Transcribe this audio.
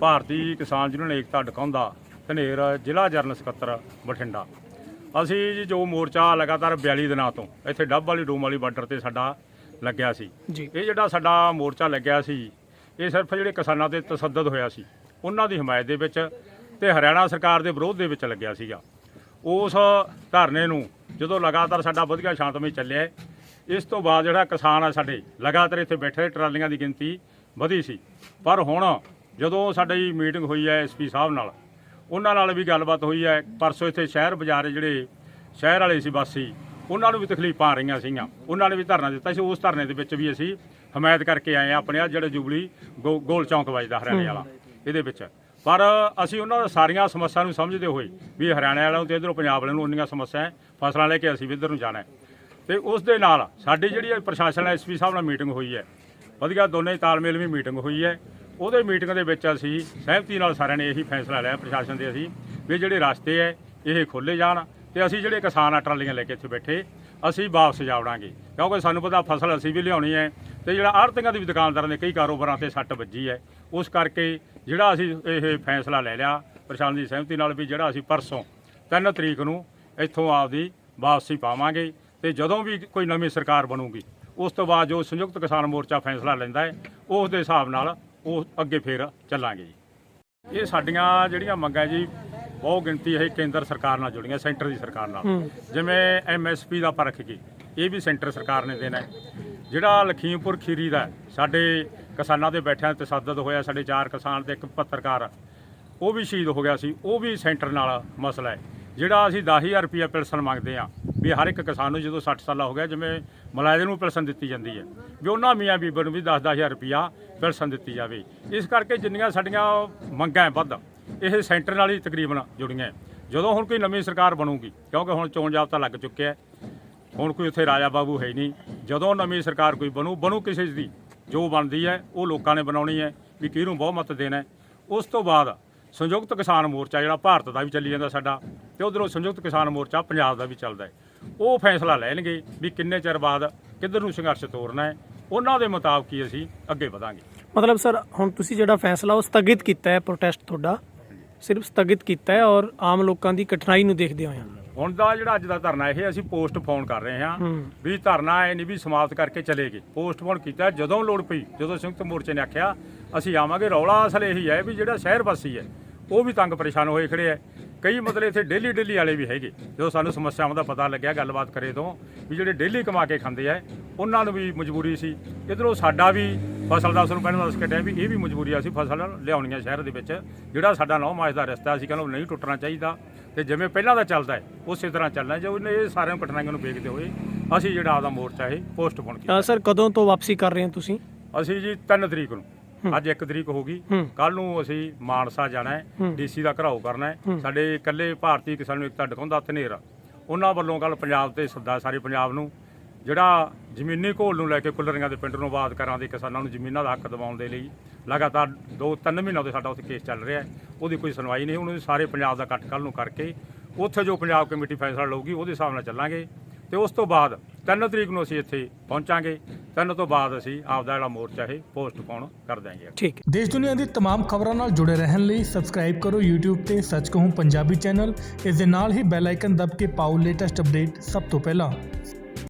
ਭਾਰਤੀ ਕਿਸਾਨ ਯੂਨੀਅਨ ਏਕਤਾ ਡਕਾਉਂਦਾ ਧਨੇਰ ਜ਼ਿਲ੍ਹਾ ਜਰਨਲ ਸਕੱਤਰ ਬਠਿੰਡਾ। ਅਸੀਂ ਜੀ ਜੋ ਮੋਰਚਾ ਲਗਾਤਾਰ 42 ਦਿਨਾਂ ਤੋਂ ਇੱਥੇ ਡੱਬ ਵਾਲੀ ਡੂਮ ਵਾਲੀ ਬਾਰਡਰ ਤੇ ਸਾਡਾ ਲੱਗਿਆ ਸੀ। ਇਹ ਜਿਹੜਾ ਸਾਡਾ ਮੋਰਚਾ ਲੱਗਿਆ ਸੀ ਇਹ ਸਿਰਫ ਜਿਹੜੇ ਕਿਸਾਨਾਂ ਤੇ ਤਸੱਦਦ ਹੋਇਆ ਸੀ ਉਹਨਾਂ ਦੀ ਹਮਾਇਤ ਦੇ ਵਿੱਚ ਤੇ ਹਰਿਆਣਾ ਸਰਕਾਰ ਦੇ ਵਿਰੋਧ ਦੇ ਵਿੱਚ ਲੱਗਿਆ ਸੀਗਾ। ਉਸ ਧਰਨੇ ਨੂੰ ਜਦੋਂ ਲਗਾਤਾਰ ਸਾਡਾ ਵਧੀਆ ਸ਼ਾਂਤਮਈ ਚੱਲਿਆ ਇਸ ਤੋਂ ਬਾਅਦ ਜਿਹੜਾ ਕਿਸਾਨ ਆ ਸਾਡੇ ਲਗਾਤਾਰ ਇੱਥੇ ਬੈਠੇ ਟਰਾਲੀਆਂ ਦੀ ਗਿਣਤੀ ਵਧੀ ਸੀ। ਪਰ ਹੁਣ ਜਦੋਂ ਸਾਡੀ ਮੀਟਿੰਗ ਹੋਈ ਹੈ ਐਸਪੀ ਸਾਹਿਬ ਨਾਲ, ਉਹਨਾਂ ਨਾਲ ਵੀ ਗੱਲਬਾਤ ਹੋਈ ਹੈ। ਪਰਸੋਂ ਇੱਥੇ ਸ਼ਹਿਰ ਬਾਜ਼ਾਰ ਜਿਹੜੇ ਸ਼ਹਿਰ ਵਾਲੇ ਸੀ ਵਾਸੀ, ਉਹਨਾਂ ਨੂੰ ਵੀ ਤਕਲੀਫਾਂ ਆ ਰਹੀਆਂ ਸੀਗੀਆਂ। ਉਹਨਾਂ ਨੇ ਵੀ ਧਰਨਾ ਦਿੱਤਾ ਸੀ। ਉਸ ਧਰਨੇ ਦੇ ਵਿੱਚ ਵੀ ਅਸੀਂ ਹਮਾਇਤ ਕਰਕੇ ਆਏ ਆ ਆਪਣੇ ਆ ਜਿਹੜੇ ਜੁਬਲੀ ਗੋ- ਗੋਲ ਚੌਂਕ ਵੱਜਦਾ ਹਰਿਆਣੇ ਵਾਲਾ, ਇਹਦੇ ਵਿੱਚ। ਪਰ ਅਸੀਂ ਉਹਨਾਂ ਦੀ ਸਾਰੀਆਂ ਸਮੱਸਿਆ ਨੂੰ ਸਮਝਦੇ ਹੋਏ ਵੀ ਹਰਿਆਣੇ ਵਾਲਿਆਂ ਨੂੰ ਤੇ ਇਧਰੋਂ ਪੰਜਾਬ ਵਾਲਿਆਂ ਨੂੰ ਉਨੀਆਂ ਸਮੱਸਿਆ ਫਸਲਾਂ ਲੈ ਕੇ ਅਸੀਂ ਵੀ ਇੱਧਰ ਨੂੰ ਜਾਣਾ ਹੈ। ਤੇ ਉਸ ਦੇ ਨਾਲ ਸਾਡੀ ਜਿਹੜੀ ਇਹ ਪ੍ਰਸ਼ਾਸਨ ਐਸਪੀ ਸਾਹਿਬ ਨਾਲ ਮੀਟਿੰਗ ਹੋਈ ਹੈ। ਵਧੀਆ ਦੋਨੇ ਤਾਲਮੇਲ ਵੀ ਮੀਟਿੰਗ ਹੋਈ ਹੈ। ਉਹਦੇ ਮੀਟਿੰਗ ਦੇ ਵਿੱਚ ਅਸੀਂ ਸਹਿਮਤੀ ਨਾਲ ਸਾਰਿਆਂ ਨੇ ਇਹੀ ਫੈਸਲਾ ਲਿਆ, ਪ੍ਰਸ਼ਾਸਨ ਦੇ ਅਸੀਂ, ਵੀ ਜਿਹੜੇ ਰਸਤੇ ਹੈ ਇਹ ਖੋਲੇ ਜਾਣ ਤੇ ਅਸੀਂ ਜਿਹੜੇ ਕਿਸਾਨ ਆ, ਟਰਾਲੀਆਂ ਲੈ ਕੇ ਇੱਥੇ ਬੈਠੇ, ਅਸੀਂ ਵਾਪਸ ਜਾਵੜਾਂਗੇ ਕਿਉਂਕਿ ਸਾਨੂੰ ਪਤਾ ਫਸਲ ਅਸੀਂ ਵੀ ਲਿਆਉਣੀ ਹੈ ਤੇ ਜਿਹੜਾ ਆੜਤੀਆਂ ਦੀ ਵੀ ਦੁਕਾਨਦਾਰਾਂ ਦੇ ਕਈ ਕਾਰੋਬਾਰਾਂ ਤੇ ਸੱਟ ਵੱਜੀ ਹੈ ਉਸ ਕਰਕੇ ਜਿਹੜਾ ਅਸੀਂ ਇਹ ਫੈਸਲਾ ਲੈ ਲਿਆ, ਪ੍ਰਸ਼ਾਸਨ ਦੀ ਸਹਿਮਤੀ ਨਾਲ ਵੀ ਜਿਹੜਾ ਅਸੀਂ ਪਰਸੋਂ 3 ਤਰੀਕ ਨੂੰ ਇੱਥੋਂ ਆਪਦੀ ਵਾਪਸੀ ਪਾਵਾਂਗੇ ਤੇ ਜਦੋਂ ਵੀ ਕੋਈ ਨਵੀਂ ਸਰਕਾਰ ਬਣੂਗੀ, ਉਸ ਤੋਂ ਬਾਅਦ ਜੋ ਸੰਯੁਕਤ ਕਿਸਾਨ ਮੋਰਚਾ ਫੈਸਲਾ ਲੈਂਦਾ ਹੈ ਉਸ ਦੇ ਹਿਸਾਬ ਨਾਲ ਉਹ ਅੱਗੇ ਫੇਰ ਚੱਲਾਂਗੇ ਜੀ। ਇਹ ਸਾਡੀਆਂ ਜਿਹੜੀਆਂ ਮੰਗਾਂ ਜੀ ਬਹੁਤ ਗਿਣਤੀ ਇਹ ਕੇਂਦਰ ਸਰਕਾਰ ਨਾਲ ਜੁੜੀਆਂ ਸੈਂਟਰ ਦੀ ਸਰਕਾਰ ਨਾਲ। ਜਿਵੇਂ ਐਮਐਸਪੀ ਦਾ ਪਰਖ ਕੇ ਇਹ ਵੀ ਸੈਂਟਰ ਸਰਕਾਰ ਨੇ ਦੇਣਾ ਹੈ। ਜਿਹੜਾ ਲਖੀਮਪੁਰ ਖੀਰੀ ਦਾ ਸਾਡੇ ਕਿਸਾਨਾਂ ਦੇ ਬੈਠਿਆਂ ਤੇ ਤਸੱਦਦ ਹੋਇਆ ਸਾਡੇ ਚਾਰ ਕਿਸਾਨ ਤੇ ਇੱਕ ਪੱਤਰਕਾਰ ਉਹ ਵੀ ਸ਼ਹੀਦ ਹੋ ਗਿਆ ਸੀ ਉਹ ਵੀ ਸੈਂਟਰ ਨਾਲ ਮਸਲਾ ਹੈ। ਜਿਹੜਾ ਅਸੀਂ 10000 ਰੁਪਏ ਪਿਲਸਨ ਮੰਗਦੇ ਆ ਵੀ ਹਰ ਇੱਕ ਕਿਸਾਨ ਨੂੰ ਜਦੋਂ 60 ਸਾਲਾ ਹੋ ਗਿਆ ਜਿਵੇਂ ਮੁਲਾਜ਼ਮ ਨੂੰ ਪਿਲਸਨ ਦਿੱਤੀ ਜਾਂਦੀ ਹੈ, ਵੀ ਉਹਨਾਂ ਮੀਆਂ ਬੀਬੀ ਨੂੰ ਵੀ 10-10000 ਰੁਪਿਆ ਪਿਲਸਨ ਦਿੱਤੀ ਜਾਵੇ। ਇਸ ਕਰਕੇ ਜਿੰਨੀਆਂ ਸਾਡੀਆਂ ਮੰਗਾਂ ਵੱਧ, ਇਹ ਸੈਂਟਰ ਨਾਲ ਹੀ ਤਕਰੀਬਨ ਜੁੜੀਆਂ ਜਦੋਂ ਹੁਣ ਕੋਈ ਨਵੀਂ ਸਰਕਾਰ ਬਣੂਗੀ, ਕਿਉਂਕਿ ਹੁਣ ਚੋਣ ਜਾਬਤਾ ਲੱਗ ਚੁੱਕਿਆ ਹੁਣ ਕੋਈ ਉੱਥੇ ਰਾਜਾ ਬਾਬੂ ਹੈ ਹੀ ਨਹੀਂ, ਜਦੋਂ ਨਵੀਂ ਸਰਕਾਰ ਕੋਈ ਬਣੂ ਬਣੂ ਕਿਸੇ ਦੀ, ਜੋ ਬਣਦੀ ਹੈ, ਉਹ ਲੋਕਾਂ ਨੇ ਬਣਾਉਣੀ ਹੈ, ਵੀ ਕਿਹਨੂੰ ਬਹੁਮਤ ਦੇਣਾ ਉਸ ਤੋਂ ਬਾਅਦ ਸੰਯੁਕਤ ਕਿਸਾਨ ਮੋਰਚਾ ਜਿਹੜਾ ਭਾਰਤ ਦਾ ਵੀ ਚੱਲੀ ਜਾਂਦਾ ਸਾਡਾ ਤੇ ਉਧਰੋਂ ਸੰਯੁਕਤ ਕਿਸਾਨ ਮੋਰਚਾ ਪੰਜਾਬ ਦਾ ਵੀ ਚੱਲਦਾ ਹੈ। ਉਹ ਫੈਸਲਾ ਲੈਣਗੇ ਵੀ ਕਿੰਨੇ ਚਿਰ ਬਾਅਦ ਕਿੱਧਰ ਨੂੰ ਸੰਘਰਸ਼ ਤੋਰਨਾ ਹੈ। ਉਹਨਾਂ ਦੇ ਮੁਤਾਬਕ ਹੀ ਅਸੀਂ ਅੱਗੇ ਵਧਾਂਗੇ। ਮਤਲਬ ਸਰ ਹੁਣ ਤੁਸੀਂ ਜਿਹੜਾ ਫੈਸਲਾ ਉਹ ਸਥਗਿਤ ਕੀਤਾ ਹੈ ਪ੍ਰੋਟੈਸਟ ਤੁਹਾਡਾ ਸਿਰਫ ਸਥਗਿਤ ਕੀਤਾ ਹੈ ਔਰ ਆਮ ਲੋਕਾਂ ਦੀ ਕਠਿਨਾਈ ਨੂੰ ਦੇਖਦੇ ਹੋਏ ਹੁਣ ਦਾ ਜਿਹੜਾ ਅੱਜ ਦਾ ਧਰਨਾ ਇਹ ਅਸੀਂ ਪੋਸਟਪੋਨ ਕਰ ਰਹੇ ਹਾਂ ਵੀ ਧਰਨਾ ਇਹ ਨਹੀਂ ਵੀ ਸਮਾਪਤ ਕਰਕੇ ਚਲੇ ਗਏ। ਪੋਸਟਪੋਨ ਕੀਤਾ ਜਦੋਂ ਲੋੜ ਪਈ ਜਦੋਂ ਸੰਯੁਕਤ ਮੋਰਚੇ ਨੇ ਆਖਿਆ ਅਸੀਂ ਆਵਾਂਗੇ। ਰੌਲਾ ਅਸਲ ਇਹੀ ਹੈ ਵੀ ਜਿਹੜਾ ਸ਼ਹਿਰ ਵਾਸੀ ਹੈ ਉਹ ਵੀ ਤੰਗ ਪਰੇਸ਼ਾਨ ਹੋਏ ਖੜੇ ਹੈ ਕਈ ਮਤਲਬ ਇੱਥੇ ਡੇਲੀ ਡੇਲੀ ਵਾਲੇ ਵੀ ਹੈਗੇ। ਜਦੋਂ ਸਾਨੂੰ ਸਮੱਸਿਆਵਾਂ ਦਾ ਪਤਾ ਲੱਗਿਆ ਗੱਲਬਾਤ ਕਰੇ ਤੋਂ ਵੀ ਜਿਹੜੇ ਡੇਲੀ ਕਮਾ ਕੇ ਖਾਂਦੇ ਆ ਉਹਨਾਂ ਨੂੰ ਵੀ ਮਜਬੂਰੀ ਸੀ। ਇਧਰੋਂ ਸਾਡਾ ਵੀ ਫਸਲ ਦਾ ਸਾਨੂੰ ਪਹਿਲਾਂ ਦੱਸ ਕੇ ਟਾਈਮ ਵੀ ਇਹ ਵੀ ਮਜਬੂਰੀ ਆ ਸੀ ਫਸਲ ਲਿਆਉਣੀਆਂ ਸ਼ਹਿਰ ਦੇ ਵਿੱਚ। ਜਿਹੜਾ ਸਾਡਾ ਨੌ ਮਾਸ ਦਾ ਰਸਤਾ ਸੀ ਕਹਿੰਦਾ ਨਹੀਂ ਟੁੱਟਣਾ ਚਾਹੀਦਾ। ਤੇ ਜਿਵੇਂ ਪਹਿਲਾਂ ਦਾ ਚੱਲਦਾ ਹੈ ਉਸੇ ਤਰ੍ਹਾਂ ਚੱਲਣਾ ਜੋ ਇਹ ਸਾਰਿਆਂ ਕਠਿਨਾਈਆਂ ਨੂੰ ਵੇਖਦੇ ਹੋਏ ਅਸੀਂ ਜਿਹੜਾ ਆਪਦਾ ਮੋਰਚਾ ਇਹ ਪੋਸਟਪੋਨ ਕੀਤਾ। ਸਰ ਕਦੋਂ ਤੋਂ ਵਾਪਸੀ ਕਰ ਰਹੇ ਹੋ ਤੁਸੀਂ? ਅਸੀਂ ਜੀ 3 ਤਰੀਕ ਨੂੰ। ਅੱਜ 1 ਤਰੀਕ ਹੋ ਗਈ। ਕੱਲ ਨੂੰ ਅਸੀਂ ਮਾਨਸਾ ਜਾਣਾ ਹੈ। ਡੀਸੀ ਦਾ ਘਰਾਓ ਕਰਨਾ ਹੈ। ਸਾਡੇ ਇਕੱਲੇ ਭਾਰਤੀ ਕਿਸਾਨ ਨੂੰ ਇਕਤਾ ਡਕਾਉਂਦਾ ਧਨੇਰ ਉਹਨਾਂ ਵੱਲੋਂ ਕੱਲ ਪੰਜਾਬ ਤੇ ਸੱਦਾ ਸਾਰੇ ਪੰਜਾਬ ਨੂੰ। ਜਿਹੜਾ ਜ਼ਮੀਨੀ ਘੋਲ ਨੂੰ ਲੈ ਕੇ ਕੁੱਲਰੀਆਂ ਦੇ ਪਿੰਡ ਨੂੰ ਆਬਾਦ ਕਰਾਂ ਦੇ ਕਿਸਾਨਾਂ ਨੂੰ ਜ਼ਮੀਨਾਂ ਦਾ ਹੱਕ ਦਿਵਾਉਣ ਦੇ ਲਈ ਲਗਾਤਾਰ 2-3 ਮਹੀਨਿਆਂ ਤੋਂ ਸਾਡਾ ਉੱਥੇ ਕੇਸ ਚੱਲ ਰਿਹਾ ਉਹਦੀ ਕੋਈ ਸੁਣਵਾਈ ਨਹੀਂ ਉਹਨੂੰ ਸਾਰੇ ਪੰਜਾਬ ਦਾ ਇਕੱਠ ਕੱਲ ਨੂੰ ਕਰਕੇ ਉੱਥੇ ਜੋ ਪੰਜਾਬ ਕਮੇਟੀ ਫੈਸਲਾ ਲਊਗੀ ਉਹਦੇ ਹਿਸਾਬ ਨਾਲ ਚੱਲਾਂਗੇ। ਤੇ ਉਸ ਤੋਂ ਬਾਅਦ 3 ਤਰੀਕ ਨੂੰ ਅਸੀਂ ਇੱਥੇ ਪਹੁੰਚਾਂਗੇ 3 ਤੋਂ ਬਾਅਦ ਅਸੀਂ ਆਪਦਾ ਜਿਹੜਾ ਮੋਰਚਾ ਇਹ ਪੋਸਟਪੋਨ ਕਰ ਦਿਆਂਗੇ ਠੀਕ ਹੈ ਦੇਸ਼ ਦੁਨੀਆ ਦੀ तमाम ਖਬਰਾਂ ਨਾਲ ਜੁੜੇ ਰਹਿਣ ਲਈ ਸਬਸਕ੍ਰਾਈਬ ਕਰੋ YouTube ਤੇ ਸੱਚ ਕਹੂੰ ਪੰਜਾਬੀ ਚੈਨਲ ਇਸ ਦੇ ਨਾਲ ਹੀ ਬੈਲ ਆਈਕਨ ਦਬ ਕੇ ਪਾਓ ਲੇਟੈਸਟ ਅਪਡੇਟ ਸਭ ਤੋਂ ਪਹਿਲਾਂ